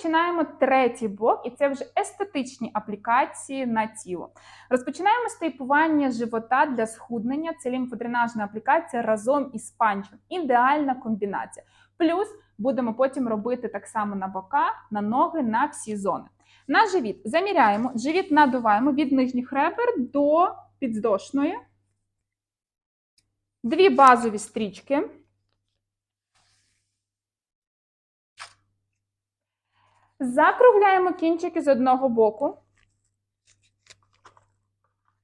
Розпочинаємо третій блок, і це вже естетичні аплікації на тіло. Розпочинаємо з тейпування живота для схуднення. Це лімфодренажна аплікація разом із панчем. Ідеальна комбінація. Плюс будемо потім робити так само на бока, на ноги, на всі зони. На живіт заміряємо, живіт надуваємо від нижніх ребер до підздошної. Дві базові стрічки. Закругляємо кінчики з одного боку.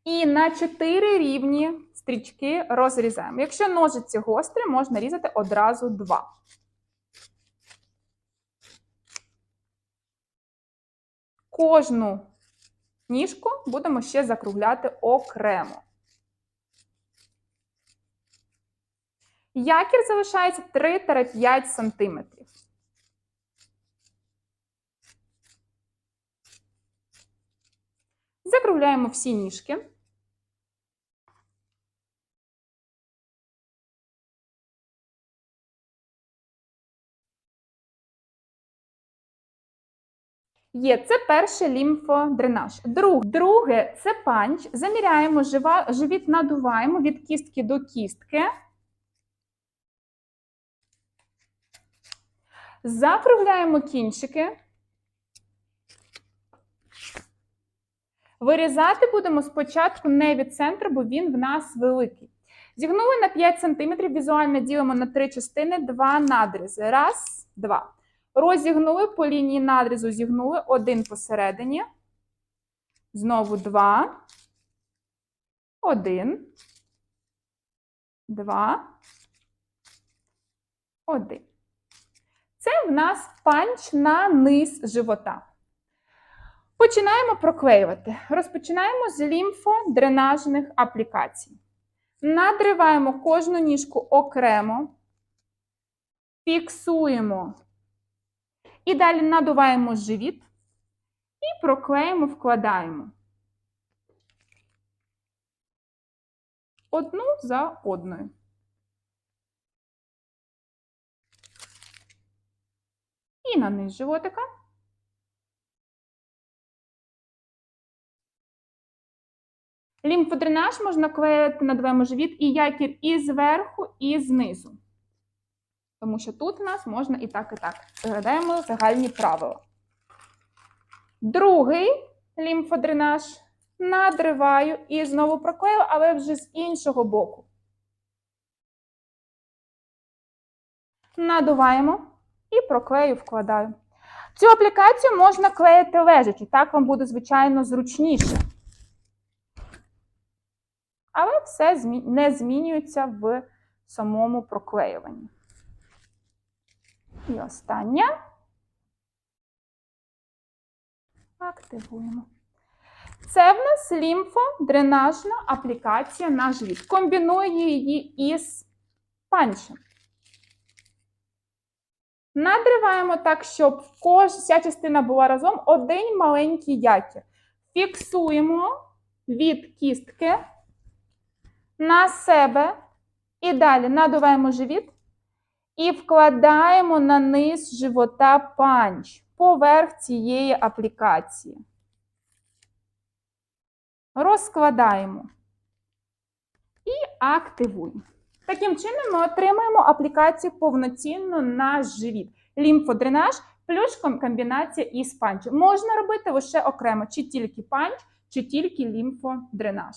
І на 4 рівні стрічки розрізаємо. Якщо ножиці гострі, можна різати одразу два. Кожну ніжку будемо ще закругляти окремо. Якір залишається 3-5 см. Закругляємо всі ніжки. Є, це перший лімфодренаж. Друг, друге це панч. Заміряємо жива, живіт, надуваємо від кістки до кістки. Закругляємо кінчики. Вирізати будемо спочатку не від центру, бо він в нас великий. Зігнули на 5 см, візуально ділимо на три частини, два надрізи. Раз, два. Розігнули по лінії надрізу, зігнули один посередині. Знову два. Один. Два. Один. Це в нас панч на низ живота. Починаємо проклеювати. Розпочинаємо з лімфодренажних аплікацій. Надриваємо кожну ніжку окремо, фіксуємо і далі надуваємо живіт і проклеїмо, вкладаємо. Одну за одною. І на низ животика. Лімфодренаж можна клеїти на двоєму живіт і якір і зверху, і знизу. Тому що тут у нас можна і так, і так. Згадаємо загальні правила. Другий лімфодренаж надриваю і знову проклею, але вже з іншого боку. Надуваємо і проклею, вкладаю. Цю аплікацію можна клеїти лежачи, так вам буде, звичайно, зручніше. Але все не змінюється в самому проклеюванні. І остання. Активуємо. Це в нас лімфодренажна аплікація на живіт. Комбіную її із панчем. Надриваємо так, щоб вся частина була разом один маленький якір. Фіксуємо від кістки на себе. І далі надуваємо живіт. І вкладаємо на низ живота панч поверх цієї аплікації. Розкладаємо і активуємо. Таким чином, ми отримаємо аплікацію повноцінно на живіт. Лімфодренаж плюс комбінація із панчем. Можна робити лише окремо, чи тільки панч, чи тільки лімфодренаж.